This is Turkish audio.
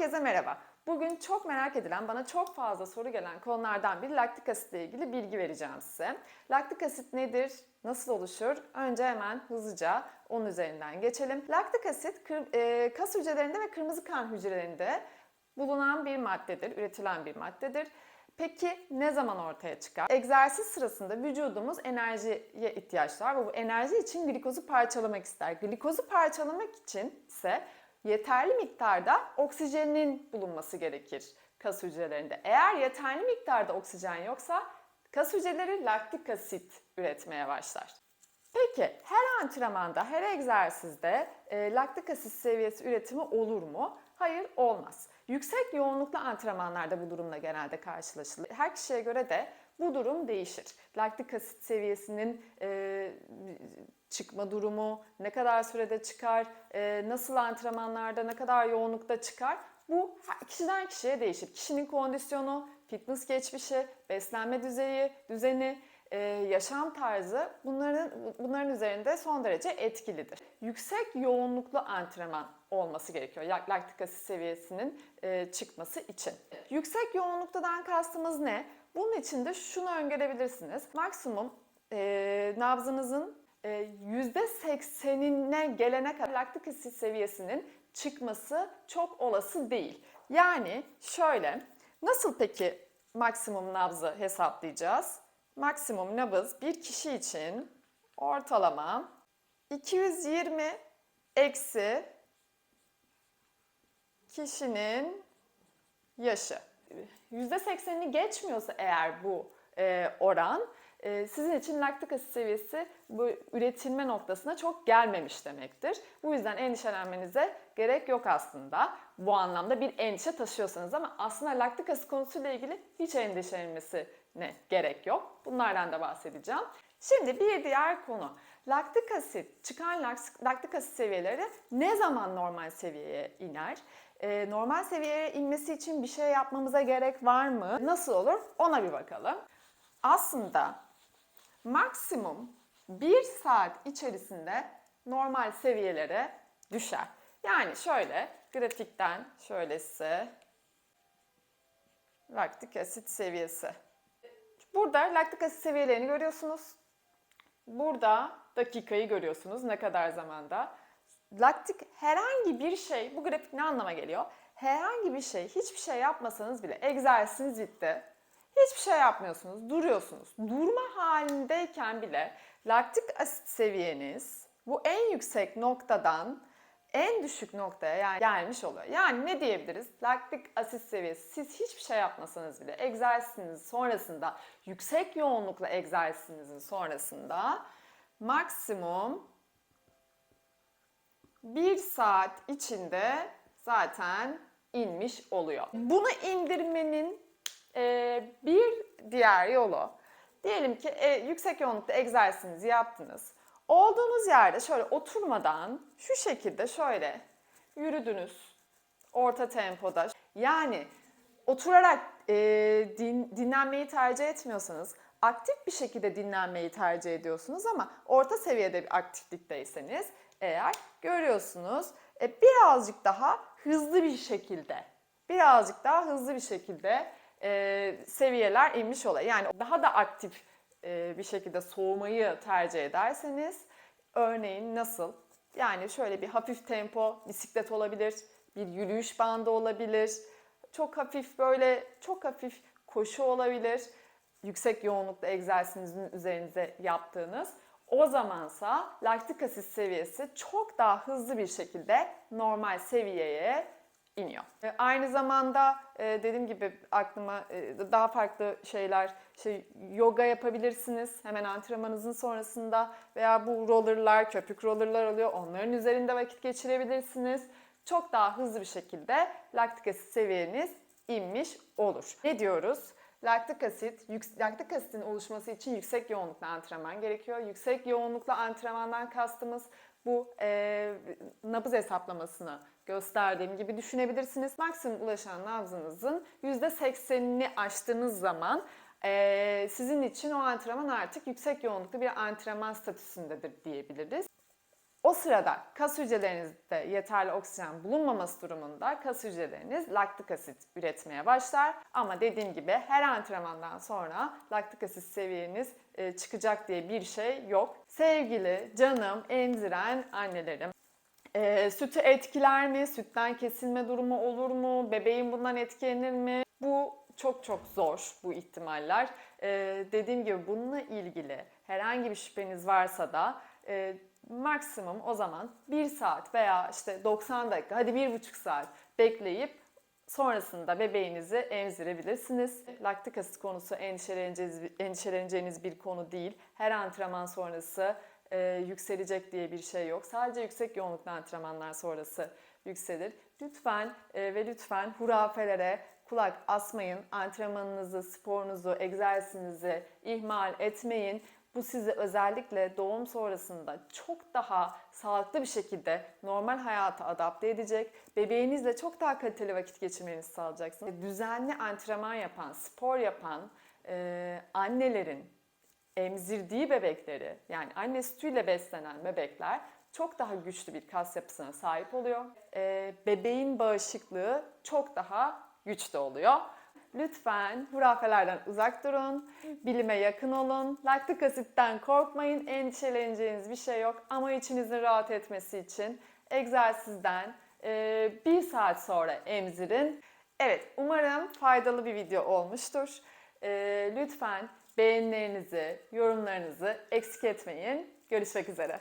Herkese merhaba. Bugün çok merak edilen, bana çok fazla soru gelen konulardan biri laktik asitle ilgili bilgi vereceğim size. Laktik asit nedir? Nasıl oluşur? Önce hemen hızlıca onun üzerinden geçelim. Laktik asit e, kas hücrelerinde ve kırmızı kan hücrelerinde bulunan bir maddedir, üretilen bir maddedir. Peki ne zaman ortaya çıkar? Egzersiz sırasında vücudumuz enerjiye ihtiyaç var ve bu enerji için glikozu parçalamak ister. Glikozu parçalamak için ise yeterli miktarda oksijenin bulunması gerekir kas hücrelerinde. Eğer yeterli miktarda oksijen yoksa kas hücreleri laktik asit üretmeye başlar. Peki her antrenmanda, her egzersizde e, laktik asit seviyesi üretimi olur mu? Hayır olmaz. Yüksek yoğunluklu antrenmanlarda bu durumla genelde karşılaşılır. Her kişiye göre de bu durum değişir. Laktik asit seviyesinin e, çıkma durumu, ne kadar sürede çıkar, e, nasıl antrenmanlarda, ne kadar yoğunlukta çıkar bu kişiden kişiye değişir. Kişinin kondisyonu, fitness geçmişi, beslenme düzeyi, düzeni, e, yaşam tarzı bunların bunların üzerinde son derece etkilidir. Yüksek yoğunluklu antrenman olması gerekiyor lak- laktik asit seviyesinin e, çıkması için. Yüksek yoğunluktadan kastımız ne? Bunun için de şunu öngörebilirsiniz. Maksimum e, nabzınızın e, %80'ine gelene kadar laktik asit seviyesinin çıkması çok olası değil. Yani şöyle, nasıl peki maksimum nabzı hesaplayacağız? Maksimum nabız bir kişi için ortalama 220 eksi kişinin yaşı. %80'ini geçmiyorsa eğer bu e, oran e, sizin için laktik asit seviyesi bu üretilme noktasına çok gelmemiş demektir. Bu yüzden endişelenmenize gerek yok aslında. Bu anlamda bir endişe taşıyorsanız ama aslında laktik asit konusuyla ilgili hiç endişelenmesine gerek yok. Bunlardan da bahsedeceğim. Şimdi bir diğer konu. Laktik asit, çıkan lak- laktik asit seviyeleri ne zaman normal seviyeye iner? Ee, normal seviyeye inmesi için bir şey yapmamıza gerek var mı? Nasıl olur? Ona bir bakalım. Aslında maksimum bir saat içerisinde normal seviyelere düşer. Yani şöyle grafikten şöyle size laktik asit seviyesi. Burada laktik asit seviyelerini görüyorsunuz. Burada dakikayı görüyorsunuz ne kadar zamanda. Laktik herhangi bir şey, bu grafik ne anlama geliyor? Herhangi bir şey, hiçbir şey yapmasanız bile egzersiziniz bitti. Hiçbir şey yapmıyorsunuz, duruyorsunuz. Durma halindeyken bile laktik asit seviyeniz bu en yüksek noktadan en düşük noktaya yani gelmiş oluyor. Yani ne diyebiliriz? Laktik asit seviyesi siz hiçbir şey yapmasanız bile egzersiziniz sonrasında yüksek yoğunlukla egzersizinizin sonrasında maksimum bir saat içinde zaten inmiş oluyor. Bunu indirmenin e, bir diğer yolu diyelim ki e, yüksek yoğunlukta egzersizinizi yaptınız. Olduğunuz yerde şöyle oturmadan şu şekilde şöyle yürüdünüz orta tempoda. Yani oturarak e, din- dinlenmeyi tercih etmiyorsanız aktif bir şekilde dinlenmeyi tercih ediyorsunuz ama orta seviyede bir aktiflikteyseniz eğer görüyorsunuz e, birazcık daha hızlı bir şekilde birazcık daha hızlı bir şekilde e, seviyeler inmiş oluyor. Yani daha da aktif e, bir şekilde soğumayı tercih ederseniz örneğin nasıl? Yani şöyle bir hafif tempo bisiklet olabilir, bir yürüyüş bandı olabilir, çok hafif böyle çok hafif koşu olabilir. Yüksek yoğunlukta egzersizin üzerinize yaptığınız. O zamansa laktik asit seviyesi çok daha hızlı bir şekilde normal seviyeye iniyor. E, Aynı zamanda e, dediğim gibi aklıma e, daha farklı şeyler, şey yoga yapabilirsiniz hemen antrenmanınızın sonrasında veya bu rollerlar, köpük rollerlar oluyor. Onların üzerinde vakit geçirebilirsiniz. Çok daha hızlı bir şekilde laktik asit seviyeniz inmiş olur. Ne diyoruz? Laktik asit, laktik asitin oluşması için yüksek yoğunlukla antrenman gerekiyor. Yüksek yoğunlukla antrenmandan kastımız bu e, nabız hesaplamasını gösterdiğim gibi düşünebilirsiniz. Maksimum ulaşan nabzınızın %80'ini aştığınız zaman e, sizin için o antrenman artık yüksek yoğunluklu bir antrenman statüsündedir diyebiliriz. O sırada kas hücrelerinizde yeterli oksijen bulunmaması durumunda kas hücreleriniz laktik asit üretmeye başlar. Ama dediğim gibi her antrenmandan sonra laktik asit seviyeniz e, çıkacak diye bir şey yok. Sevgili, canım, emziren annelerim. E, sütü etkiler mi? Sütten kesilme durumu olur mu? Bebeğin bundan etkilenir mi? Bu çok çok zor bu ihtimaller. E, dediğim gibi bununla ilgili herhangi bir şüpheniz varsa da e, maksimum o zaman 1 saat veya işte 90 dakika hadi 1,5 saat bekleyip sonrasında bebeğinizi emzirebilirsiniz. Laktik asit konusu endişeleneceğiniz, endişeleneceğiniz bir konu değil. Her antrenman sonrası e, yükselecek diye bir şey yok. Sadece yüksek yoğunluklu antrenmanlar sonrası yükselir. Lütfen e, ve lütfen hurafelere kulak asmayın. Antrenmanınızı, sporunuzu, egzersizinizi ihmal etmeyin. Bu sizi özellikle doğum sonrasında çok daha sağlıklı bir şekilde normal hayata adapte edecek. Bebeğinizle çok daha kaliteli vakit geçirmenizi sağlayacaksınız. Düzenli antrenman yapan, spor yapan e, annelerin emzirdiği bebekleri yani anne sütüyle beslenen bebekler çok daha güçlü bir kas yapısına sahip oluyor. E, bebeğin bağışıklığı çok daha güçlü oluyor. Lütfen hurafelerden uzak durun, bilime yakın olun, laktik asitten korkmayın, endişeleneceğiniz bir şey yok ama içinizin rahat etmesi için egzersizden e, bir saat sonra emzirin. Evet, umarım faydalı bir video olmuştur. E, lütfen beğenilerinizi, yorumlarınızı eksik etmeyin. Görüşmek üzere.